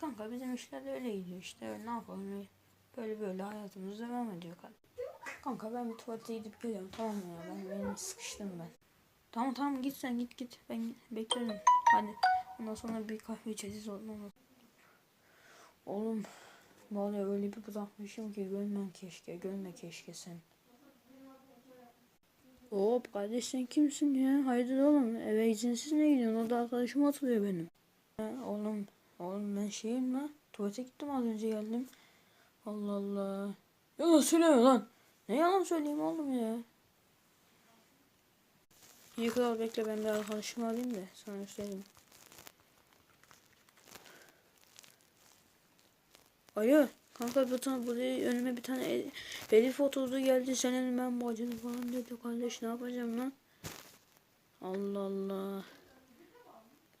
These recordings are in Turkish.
Kanka bizim işler de öyle gidiyor işte. Ne yapalım? Böyle böyle hayatımız devam ediyor kanka. Kanka ben bir tuvalete gidip geliyorum tamam mı ya? Ben benim sıkıştım ben. Tamam tamam git sen git git. Ben beklerim. Hadi. Ondan sonra bir kahve içeceğiz ondan. Oğlum vallahi öyle bir bırakmışım ki görmen keşke. Görme keşke sen. Hop kardeş sen kimsin ya? Hayırdır oğlum? Eve izinsiz ne gidiyorsun? Orada arkadaşım oturuyor benim. Ha, oğlum, oğlum ben şeyim lan. Tuvalete gittim az önce geldim. Allah Allah. Yalan söyleme lan. Ne yalan söyleyeyim oğlum ya. İyi kral bekle ben bir arkadaşımı alayım da sana söyleyeyim. Alo kanka bir tane buraya önüme bir tane el- Elif oturdu geldi senin ben bacını falan dedi kardeş ne yapacağım lan? Allah Allah.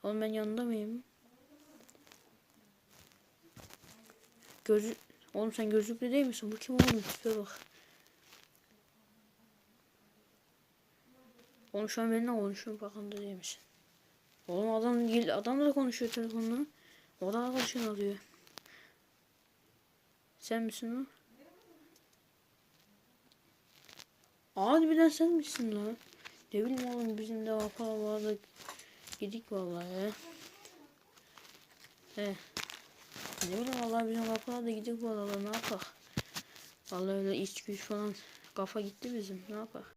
Oğlum ben yanında mıyım? Gözü Oğlum sen gözlüklü değil misin? Bu kim oğlum? Tipe bak. Oğlum şu an benimle konuşuyor farkında değil misin? Oğlum adam değil, adam da konuşuyor telefonla. O da arkadaşını alıyor. Sen misin o? Harbiden sen misin lan? Ne bileyim oğlum bizim de vapa vardı. Gidik vallahi. He. Ne bileyim vallahi bizim vapa da gidik vallahi ne yapak? Vallahi öyle iç güç falan kafa gitti bizim ne yapak?